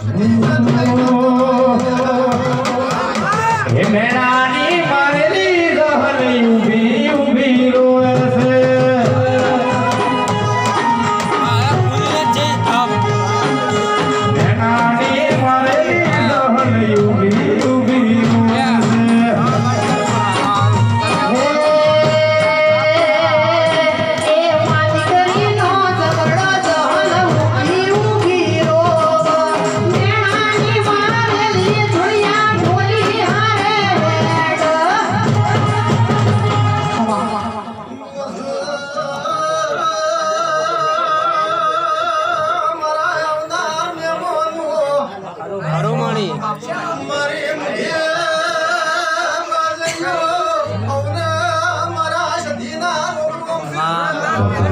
હે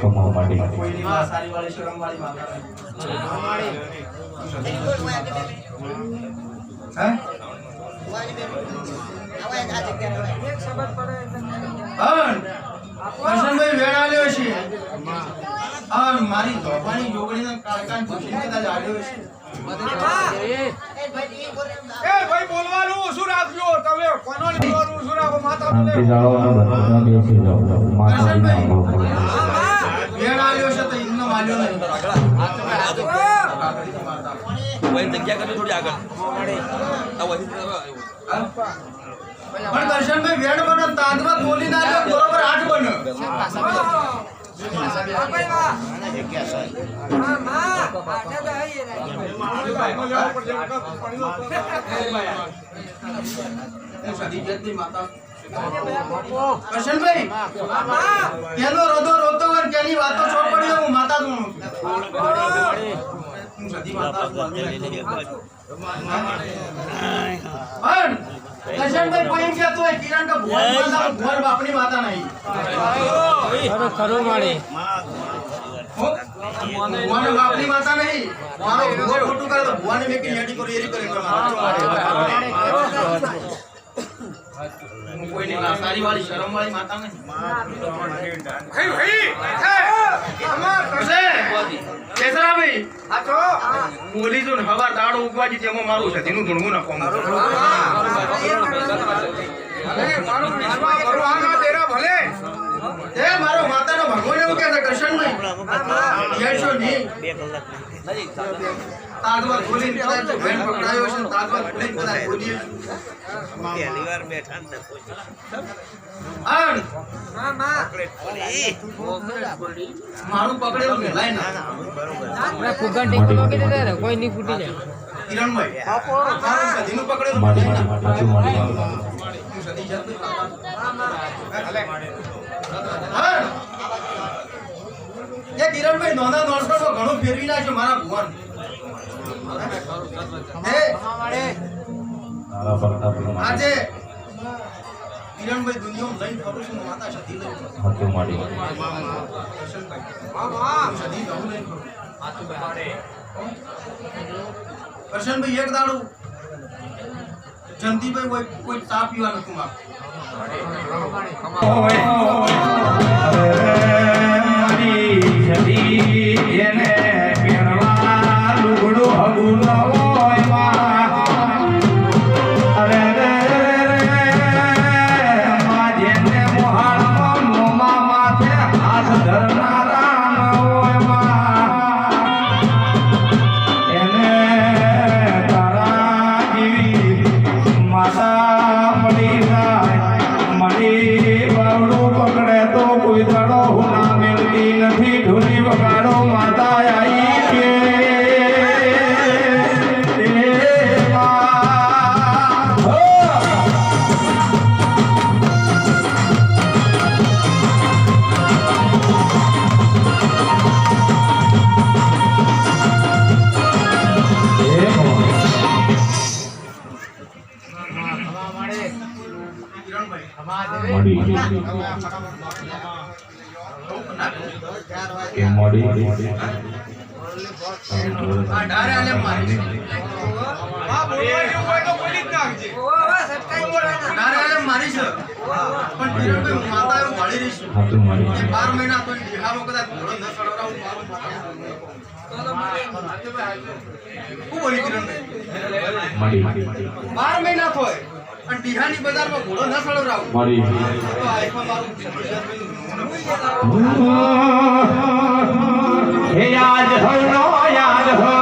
કમાવા માટે સારી વાળી માતા નહીં. હે? મારી ધોપાની જોગણીના કાળકાન પૂછીને કદાચ આલ્યો છે. એ ભાઈ બોલવાનું ઓછું રાખજો. તમે કોનો બોલવાનું ઓછું રાખો માતાનું શાંતિ જાળવવા બધા બેસી જાઓ માતાજીના ભોગ વેણ આલ્યો છે તો એમને માલ્યો નહીં. કાકડીની માતા. જગ્યા કરજો થોડી આગળ. હન? પણ દર્શનભાઈ વેડ બનો તાંતમાં બોલી ના બરોબર આઠ બન્યો કરશનભાઈ પેલો રોતો હોય ને વાતો માતા છું. પણ કરશનભાઈ કોઈ એમ કહેતો હોય કિરણ કે ભુવન માતા ભુવન બાપની માતા નહીં. હો? ભુવન બાપની માતા નહીં. મારો ભુવો ખોટું કરે તો ભુવાને મેકી હેડી કરું એરી કરી કોઈની સારી વાળી શરમ વાળી માતા નહીં. ભાઈ ભાઈ હે અમાર હશે? કેસરાભાઈ બોલી જો ને હવા દાડો ઉગવાજી તેમાં મારું છે તેનું ધૂણવું નાખો મારું માતાનો ભગવાન એવું કહે છે યશો નહીં. તાજવા ખોલીને કદાચ જો પકડાયો છે ને ખોલીને કદાચ ખોલીએ આણ, મારું પકડેલું મેલાય ના. કિરણભાઈ મારું સધીનું પકડેલું મારી મેલાય મારી ના. મારી સધીનું હું સધી એ કિરણભાઈ નોંધા નોણસોમાં ઘણું ફેરવી નાખ્યો મારા ભુવન. આજે કિરણભાઈ દુનિયામાં લઈને ફરું છું માતા સધી લઈ ફરું. હતું માડી કરશનભાઈ સતી લઈને ફરું. કરશનભાઈ એક દાડું. જંતીભાઈ કોઈ કોઈ ચા પીવા નથી માંગતું. વગાડો માતા! કિરણભાઈ મળી. કે માડી. બાર મહિના તો કદાચ બાર મહિના થોય અને બિહારની બજારમાં ઘોડો ન સળવરાવું. મારી. તો આઈફોન મારું હે યાદ હો યાદ હો